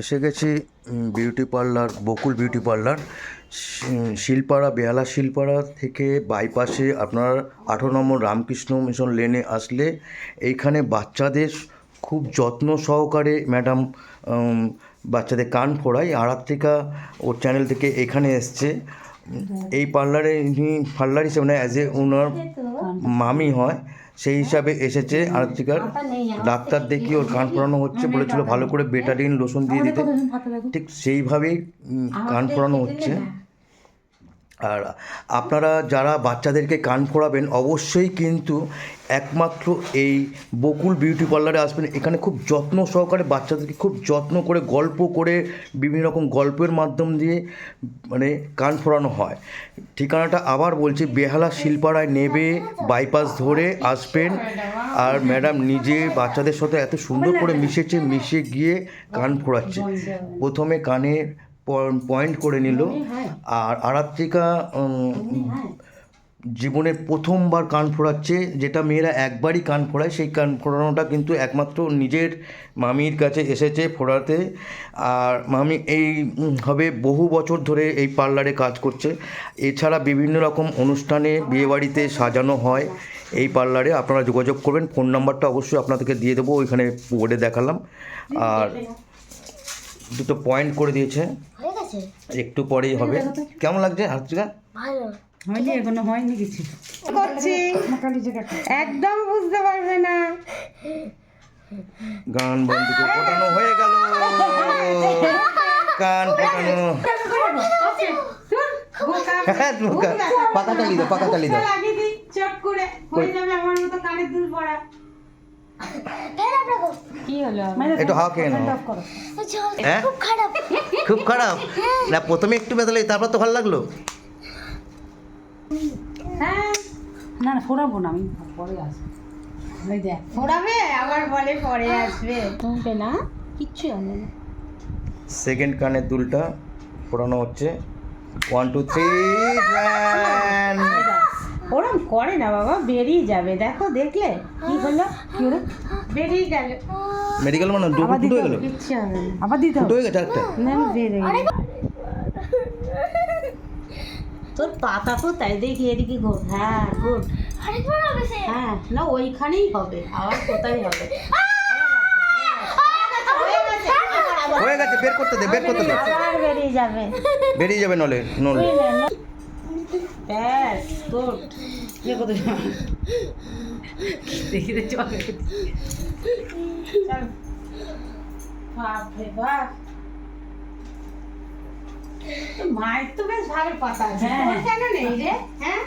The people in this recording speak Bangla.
এসে গেছি beauty parlour Bakul beauty parlour Shilpara Behala Shilpara থেকে বাইপাসে আপনার আঠারো নম্বর রামকৃষ্ণ মিশন লেনে আসলে এইখানে বাচ্চাদের খুব যত্ন সহকারে ম্যাডাম বাচ্চাদের কান ফোড়ায়। আরাত্রিকা ওর চ্যানেল থেকে এখানে এসছে। এই পার্লারে ইনি পার্লার হিসেবে অ্যাজ এ ওনার মামি হয়। সেই হিসাবে এসেছে আরাত্রিকার ডাক্তার দেখি ওর কান ফোড়ানো হচ্ছে বলেছিল ভালো করে বেটাডিন লোশন দিয়ে দিতে। ঠিক সেইভাবেই কান ফোড়ানো হচ্ছে। আর আপনারা যারা বাচ্চাদেরকে কান ফোড়াবেন, অবশ্যই কিন্তু একমাত্র এই বকুল বিউটি পার্লারে আসবেন। এখানে খুব যত্ন সহকারে বাচ্চাদেরকে খুব যত্ন করে, গল্প করে, বিভিন্ন রকম গল্পের মাধ্যম দিয়ে মানে কান ফোড়ানো হয়। ঠিকানাটা আবার বলছি, বেহালা শিলপাড়ায় নেবে, বাইপাস ধরে আসবেন। আর ম্যাডাম নিজে বাচ্চাদের সাথে এত সুন্দর করে মিশেছে, মিশে গিয়ে কান ফোড়াচ্ছে। প্রথমে কানে পয়েন্ট করে নিল। আর আরাত্রিকা উম, জীবনে প্রথমবার কান ফোড়াচ্ছে যেটা মেয়েরা একবারই কান ফোড়ায় সেই কান ফোড়ানোটা কিন্তু একমাত্র নিজের মামির কাছে এসেছে ফোড়াতে। আর মামি এই হবে বহু বছর ধরে এই পার্লারে কাজ করছে। এছাড়া বিভিন্ন রকম অনুষ্ঠানে বিয়েবাড়িতে সাজানো হয় এই পার্লারে। আপনারা যোগাযোগ করবেন। ফোন নাম্বারটা অবশ্যই আপনাদেরকে দিয়ে দেবো ওইখানে বোর্ডে দেখালাম। আর দুটো পয়েন্ট করে দিয়েছে। একটু পরেই হবে। কেমন লাগছে হার্তিকা ভালো। হয়নি এখনও হয়নি কিছু। করছি। একদম বুঝতে পারবে না। গান বন্ধুকে ফোটানো হয়ে গেল। কান ফোটানো বোকা। পাকা চালিয়ে দাও পাকা চালিয়ে দাও। চট করে। হয়ে যাবে আমার মতো কানের দুল পড়া ফের আপনাকে কি হলো একটু হাওয়া খেয়ে নাও। হ্যাঁ? খুব খারাপ। না প্রথমে একটু বেদালে তারপর তো ভালো লাগল? হ্যাঁ। না না ফোড়াবো না আমি পরে আসব। ফোড়াবে? আবার বলে পরে আসবে। তুমি না কিচ্ছু হবে না। সেকেন্ড কানের দুলটা ফোটানো হচ্ছে। ওয়ান টু থ্রি ওরম করে না বাবা বেরিয়ে যাবে। দেখো দেখলে? কি হলো? কি হলো? বেরিয়ে গেল। মেডিকেল মানে দুটো ফুটো হয়ে গেল? আবার দিতে হবে হয়ে গেছে একটা। না বেরিয়ে গেল। তোর পাতা তো তাই দেখি এদিকে ঘোর। হ্যাঁ ঘোর। আরেকবার হবে সে। হ্যাঁ না ওইখানেই হবে। আবার কোথায় হবে? হয়ে গেছে বের করতে দে বের করতে দে। আবার বেরিয়ে যাবে। বেরিয়ে যাবে নলে নলে। ব্যাস তোর ইয়ে কত দেখি দেখছি চল বাপ। মায়ের তো বেশ ভালো পাতা আছে। কেন নেই রে? হ্যাঁ?